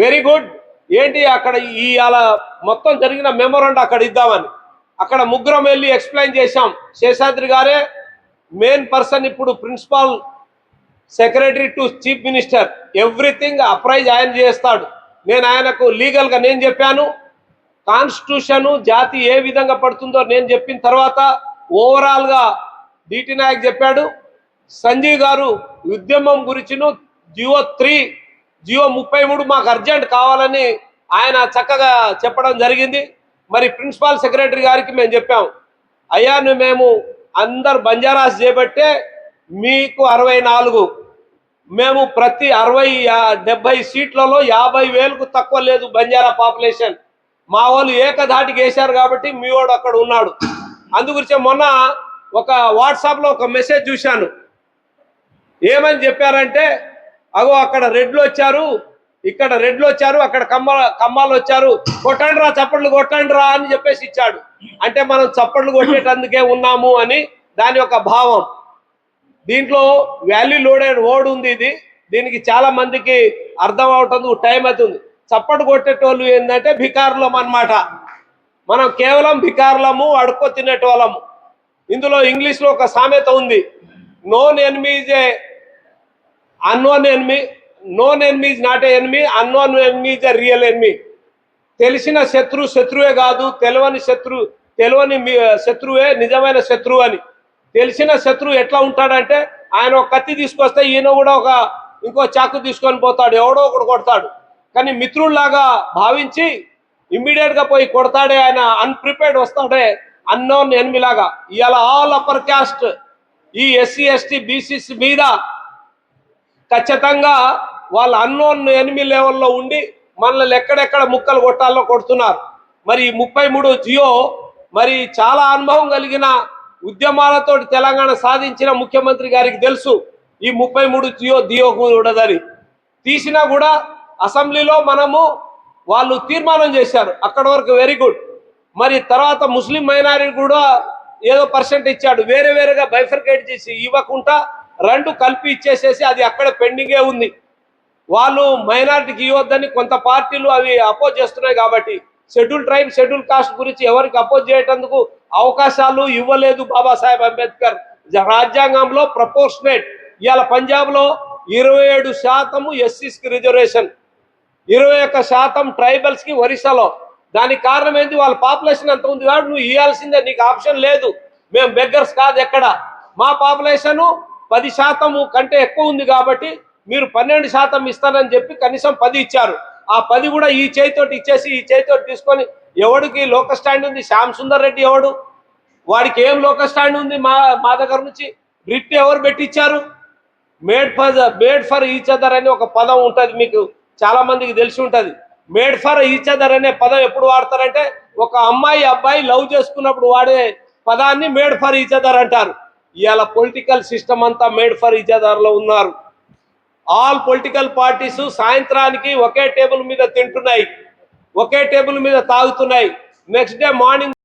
Very good. ఏంటి అక్కడ ఈ అలా మొత్తం జరిగిన మెమోరండా అక్కడ ఇద్దామని. అక్కడ ముగ్గురం వెళ్ళి ఎక్స్ప్లెయిన్ చేశాం. శేషాద్రి గారే మెయిన్ పర్సన్ ఇప్పుడు principal secretary to chief minister. Everything apprise ఆయన చేస్తాడు. నేను ఆయనకు లీగల్గా నేను చెప్పాను. కాన్స్టిట్యూషన్ జాతి ఏ విధంగా పడుతుందో నేను చెప్పిన తర్వాత ఓవరాల్గా డిటి నాయక్ చెప్పాడు. సంజీవ్ గారు ఉద్యమం గురించిను జియో త్రీ జియో ముప్పై మూడు మాకు అర్జెంట్ కావాలని ఆయన చక్కగా చెప్పడం జరిగింది. మరి ప్రిన్సిపాల్ సెక్రటరీ గారికి మేము చెప్పాం అయ్యా మేము అందరు బంజారాస్ చేపట్టే మీకు అరవై నాలుగు. మేము ప్రతి అరవై డెబ్బై సీట్లలో యాభై వేలకు తక్కువ లేదు బంజారా పాపులేషన్. మా వాళ్ళు ఏకధాటికి వేశారు కాబట్టి మీ వాడు అక్కడ ఉన్నాడు. అందుగురించి మొన్న ఒక వాట్సాప్లో ఒక మెసేజ్ చూశాను. ఏమని చెప్పారంటే అగో అక్కడ రెడ్లు వచ్చారు. ఇక్కడ రెడ్లు వచ్చారు అక్కడ కమ్మ కమ్మాలు వచ్చారు. కొట్టండి రా చప్పట్లు కొట్టండి రా అని చెప్పేసి ఇచ్చాడు. అంటే మనం చప్పట్లు కొట్టేటందుకే ఉన్నాము అని దాని యొక్క భావం. దీంట్లో వాల్యూ లోడెడ్ వర్డ్ ఉంది ఇది. దీనికి చాలా మందికి అర్థం అవటం టైం అవుతుంది. చప్పట్లు కొట్టేటోళ్ళు ఏంటంటే భికారులం అన్నమాట. మనం కేవలం భికారులము అడుక్కో తినేటోళ్ళము. ఇందులో ఇంగ్లీష్లో ఒక సామెత ఉంది. Known enemies a unknown enemy known enemy is not a enemy unknown enemy is a real enemy తెలిసిన శత్రు శత్రువే కాదు తెలియని శత్రు తెలియని శత్రువే నిజమైన శత్రువు అని. తెలిసిన శత్రువు ఎట్లా ఉంటాడంటే ఆయన ఒక కత్తి తీసుకొస్తే ఈయన కూడా ఒక ఇంకో చాకు తీసుకొని పోతాడు ఎవడో ఒకడు కొడతాడు. కానీ మిత్రుల్లాగా భావించి ఇమ్మీడియట్గా పోయి కొడతాడే ఆయన అన్ప్రిపేర్డ్ వస్తాడే అన్నోన్ ఎనిమిలాగా. ఇవాళ ఆల్ అప్పర్ క్యాస్ట్ ఈ ఎస్సీ ఎస్టీ బీసీసీ మీద ఖచ్చితంగా వాళ్ళ అన్నోన్ ఎనిమి లెవెల్లో ఉండి మనల్ని ఎక్కడెక్కడ ముక్కలు కొట్టాలో కొడుతున్నారు. మరి ముప్పై మూడు జియో మరి చాలా అనుభవం కలిగిన ఉద్యమాలతో తెలంగాణ సాధించిన ముఖ్యమంత్రి గారికి తెలుసు ఈ ముప్పై మూడు జియో దియో కూడదని. తీసినా కూడా అసెంబ్లీలో మనము వాళ్ళు తీర్మానం చేశారు అక్కడ వరకు వెరీ గుడ్ మరి తర్వాత ముస్లిం మైనారిటీ కూడా ఏదో పర్సెంట్ ఇచ్చాడు వేరే వేరేగా బైఫర్కేట్ చేసి ఇవ్వకుండా రెండు కలిపి ఇచ్చేసేసి అది అక్కడ పెండింగే ఉంది. వాళ్ళు మైనారిటీకి ఇవ్వద్దని కొంత పార్టీలు అవి అపోజ్ చేస్తున్నాయి కాబట్టి షెడ్యూల్ ట్రైబ్ షెడ్యూల్ కాస్ట్ గురించి ఎవరికి అపోజ్ చేయటందుకు అవకాశాలు ఇవ్వలేదు బాబాసాహెబ్ అంబేద్కర్. రాజ్యాంగంలో ప్రపోర్షనేట్ ఇవాళ పంజాబ్లో ఇరవై ఏడు శాతము ఎస్సీస్కి రిజర్వేషన్. ఇరవై ఒక్క శాతం ట్రైబల్స్కి ఒరిస్సాలో. దానికి కారణం ఏంటి? వాళ్ళ పాపులేషన్ అంత ఉంది? కాబట్టి నువ్వు ఇవ్వాల్సిందే నీకు ఆప్షన్ లేదు. మేము బెగ్గర్స్ కాదు ఎక్కడ? మా పాపులేషను పది శాతము కంటే ఎక్కువ ఉంది కాబట్టి మీరు పన్నెండు శాతం ఇస్తానని చెప్పి కనీసం పది ఇచ్చారు. ఆ పది కూడా ఈ చేతితోటి ఇచ్చేసి ఈ చేతితోటి తీసుకొని ఎవడికి లోక స్టాండ్ ఉంది? శ్యామ్ సుందర్ రెడ్డి ఎవడు? వాడికి ఏం లోక స్టాండ్ ఉంది మా మా దగ్గర నుంచి? రిట్ ఎవరు పెట్టించారు made for made for each other అని ఒక పదం ఉంటుంది మీకు చాలా మందికి తెలిసి ఉంటుంది. మేడ్ ఫర్ ఈచ్ అదర్ అనే పదం ఎప్పుడు వాడతారంటే ఒక అమ్మాయి అబ్బాయి లవ్ చేసుకున్నప్పుడు వాడే పదాన్ని మేడ్ ఫర్ ఈచ్ అదర్ అంటారు. ఇవాళ పొలిటికల్ సిస్టమ్ అంతా మేడ్ ఫర్ ఇజాదార్లో ఉన్నారు. ఆల్ పొలిటికల్ పార్టీస్ సాయంత్రానికి ఒకే టేబుల్ మీద తింటున్నాయి. ఒకే టేబుల్ మీద తాగుతున్నాయి. Next day morning